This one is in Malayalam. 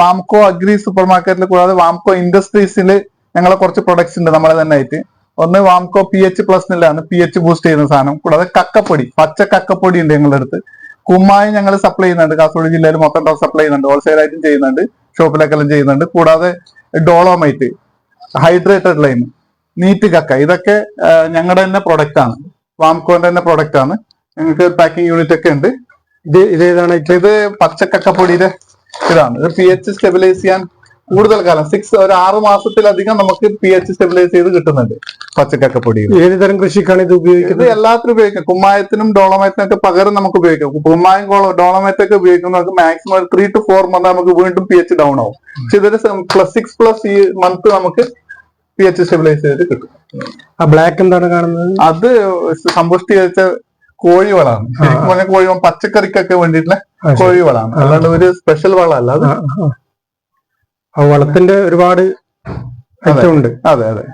വാംകോ അഗ്രി സൂപ്പർ മാർക്കറ്റിൽ കൂടാതെ വാംകോ ഇൻഡസ്ട്രീസിൽ ഞങ്ങളെ കുറച്ച് പ്രൊഡക്ട്സ് ഉണ്ട് നമ്മളെ തന്നെ ആയിട്ട്. ഒന്ന് വാംകോ പി എച്ച് പ്ലസിലാണ് പി എച്ച് ബൂസ്റ്റ് ചെയ്യുന്ന സാധനം. കൂടാതെ കക്കപ്പൊടി പച്ച കക്കപ്പൊടി ഉണ്ട് ഞങ്ങളുടെ അടുത്ത്. കുമ്മായി ഞങ്ങൾ സപ്ലൈ ചെയ്യുന്നുണ്ട്. കാസർഗോഡ് ജില്ലയിൽ മൊത്തം ഡോ സപ്ലൈ ചെയ്യുന്നുണ്ട്. ഹോൾസെയിൽ ആയിട്ടും ചെയ്യുന്നുണ്ട്. ഷോപ്പിലേക്കെല്ലാം ചെയ്യുന്നുണ്ട്. കൂടാതെ ഡോളോമൈറ്റ് ഹൈഡ്രേറ്റഡ് ലൈം നീറ്റ് കക്ക. ഇതൊക്കെ ഞങ്ങളുടെ തന്നെ പ്രൊഡക്റ്റ് ആണ്. വാംകോന്റെ തന്നെ പ്രൊഡക്റ്റ് ആണ്. ഞങ്ങൾക്ക് പാക്കിംഗ് യൂണിറ്റ് ഒക്കെ ഉണ്ട്. ഇത് ഇതേതാണ് ഇത് പച്ചക്കക്കപ്പൊടിയുടെ ഇതാണ്. ഇത് പി എച്ച് സ്റ്റെബിലൈസ് ചെയ്യാൻ കൂടുതൽ കാലം. സിക്സ് ഒരു ആറ് മാസത്തിലധികം നമുക്ക് പി എച്ച് സ്റ്റെബിലൈസ് ചെയ്ത് കിട്ടുന്നുണ്ട് പച്ചക്കക്കപ്പൊടിയിൽ ഏത് തരം കൃഷിക്കാണ് ഇത് ഇത് ഉപയോഗിക്കുന്നത് എല്ലാത്തിനും ഉപയോഗിക്കാം. കുമ്മായത്തിനും ഡോളമൈറ്റിനും ഒക്കെ പകരം നമുക്ക് ഉപയോഗിക്കാം. കുമ്മായം ഡോളമൈറ്റ് ഒക്കെ ഉപയോഗിക്കുന്നവർക്ക് മാക്സിമം ഒരു ത്രീ ടു ഫോർ മന്ത് നമുക്ക് വീണ്ടും പി എച്ച് ഡൗൺ ആവും പക്ഷെ ഇതൊരു പ്ലസ് സിക്സ് പ്ലസ് ഈ മന്ത് നമുക്ക് പി എച്ച് സ്റ്റെബിലൈസ് ചെയ്ത് കിട്ടും. ആ ബ്ലാക്ക് എന്താണ് കാണുന്നത്? അത് സമ്പുഷ്ടീകരിച്ച കോഴിവളാണ്. ശരിക്കും പറഞ്ഞാൽ കോഴിവളം പച്ചക്കറിക്കൊക്കെ വേണ്ടിയിട്ടുള്ള കോഴി വളമാണ് കോഴിവളാണ് അല്ലാണ്ട് ഒരു സ്പെഷ്യൽ വളമല്ല. അത് വളത്തിന്റെ ഒരുപാട് ഉണ്ട്. അതെ അതെ.